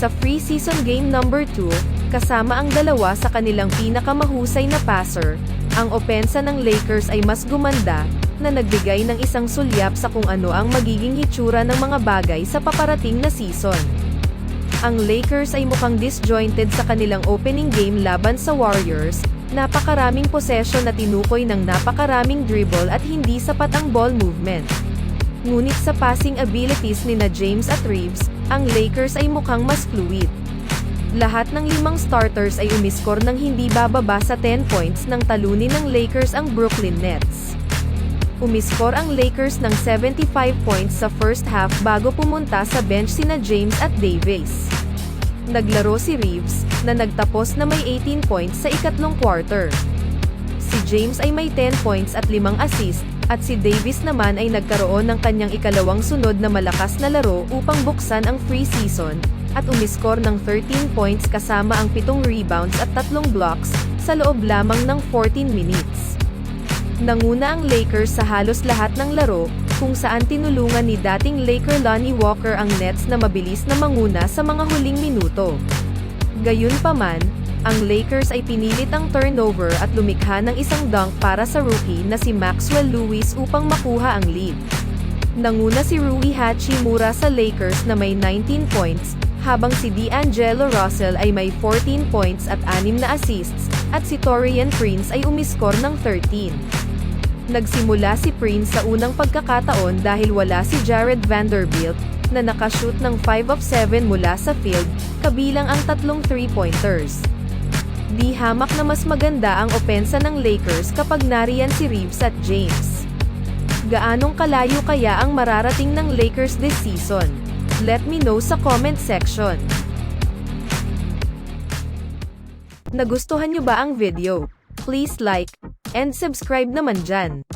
Sa preseason game number 2, kasama ang dalawa sa kanilang pinakamahusay na passer, ang opensa ng Lakers ay mas gumanda, na nagbigay ng isang sulyap sa kung ano ang magiging hitsura ng mga bagay sa paparating na season. Ang Lakers ay mukhang disjointed sa kanilang opening game laban sa Warriors, napakaraming possession na tinukoy ng napakaraming dribble at hindi sapat ang ball movement. Ngunit sa passing abilities ni na James at Reeves, ang Lakers ay mukhang mas fluid. Lahat ng limang starters ay umiskor ng hindi bababa sa 10 points nang talunin ng Lakers ang Brooklyn Nets. Umiskor ang Lakers ng 75 points sa first half bago pumunta sa bench sina James at Davis. Naglaro si Reeves, na nagtapos na may 18 points sa ikatlong quarter. Si James ay may 10 points at 5 assist, at si Davis naman ay nagkaroon ng kanyang ikalawang sunod na malakas na laro upang buksan ang free season, at umiskor ng 13 points kasama ang 7 rebounds at 3 blocks, sa loob lamang ng 14 minutes. Nanguna ang Lakers sa halos lahat ng laro, kung saan tinulungan ni dating Laker Lonnie Walker ang Nets na mabilis na manguna sa mga huling minuto. Gayunpaman, ang Lakers ay pinilit ang turnover at lumikha ng isang dunk para sa rookie na si Maxwell Lewis upang makuha ang lead. Nanguna si Rui Hachimura sa Lakers na may 19 points, habang si D'Angelo Russell ay may 14 points at 6 na assists, at si Torian Prince ay umiskor ng 13. Nagsimula si Prince sa unang pagkakataon dahil wala si Jared Vanderbilt, na nakashoot ng 5 of 7 mula sa field, kabilang ang tatlong 3-pointers. Di hamak na mas maganda ang opensa ng Lakers kapag nariyan si Reeves at James. Gaanong kalayo kaya ang mararating ng Lakers this season? Let me know sa comment section. Nagustuhan nyo ba ang video? Please like, and subscribe naman dyan.